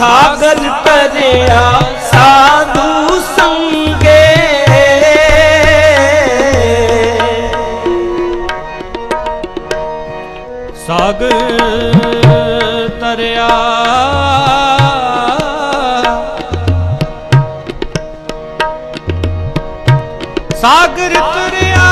ਸਾਗਰ ਤਰਿਆ ਸਾਧੂ ਸੰਗੇ। ਸਾਗਰ ਤਰਿਆ ਸਾਗਰ ਤਰਿਆ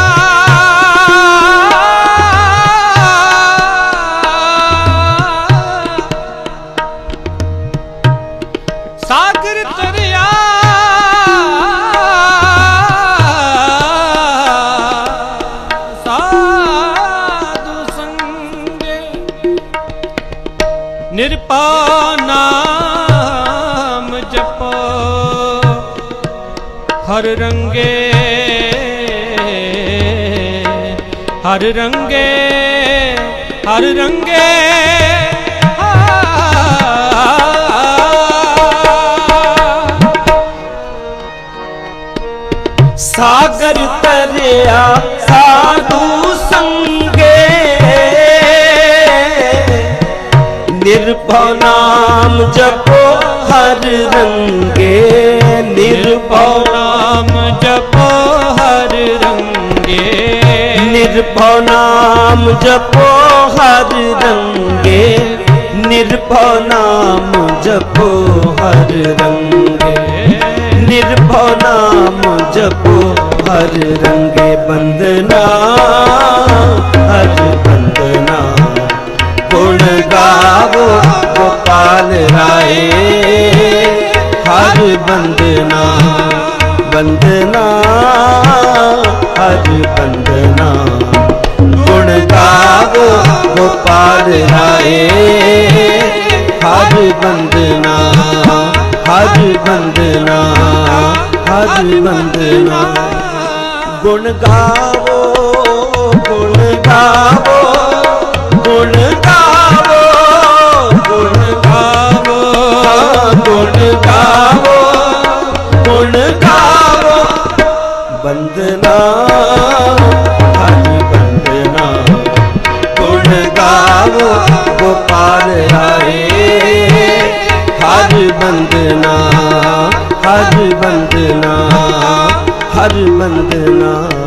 ਸਾਗਰ ਤਰਿਆ। ਸਾਧੂ ਸੰਗੇ ਨਿਰਪਾ ਨਾਮ ਜਪੋ। ਹਰ ਰੰਗੇ ਹਰ ਰੰਗੇ ਹਰ ਰੰਗੇ। ਸਾਗਰ ਤਰਿਆ ਸਾਧੂ ਸੰਗੇ। ਨਿਰਭਉ ਨਾਮ ਜਪੋ ਹਰ ਰੰਗੇ। ਨਿਰਭਉ ਨਾਮ ਜਪੋ ਹਰ ਰੰਗੇ। ਨਿਰਭਉ ਨਾਮ ਜਪੋ ਹਰ ਰੰਗੇ। ਨਿਰਭਉ ਨਾਮ ਜਪੋ ਹਰ ਰੰਗੇ। ਨਿਰਭਉ ਨਾਮ ਹਰ ਰੰਗੇ ਬੰਦਨਾ ਹਰ ਬੰਦਨਾ ਗੁਣ ਗਾਵੋ ਗੋਪਾਲ ਰਾਏ ਹਰ ਬੰਦਨਾ ਬੰਦਨਾ ਹਰ ਬੰਦਨਾ ਗੁਣ ਗਾਵੋ ਗੋਪਾਲ ਰਾਏ ਹਰ ਬੰਦਨਾ ਹਰ ਬੰਦਨਾ ਹਰ ਬੰਦਨਾ ਗੁਣ ਗਾਵੋ ਗੁਣ ਗਾਵੋ ਗੁਣ ਗਾਵੋ ਗੁਣ ਗਾਵੋ ਗੁਣ ਗਾਵੋ ਗੁਣ ਗਾਵੋ। ਬੰਦਨਾ ਹਰਿ ਬੰਦਨਾ, ਗੁਣ ਗਾਵੋ, ਗੋਪਾਲ ਰਾਏ ਹਰ ਬੰਦਨਾ ਹਰ ਬੰਦਨਾ। ਹਰ ਬੰਦਨਾ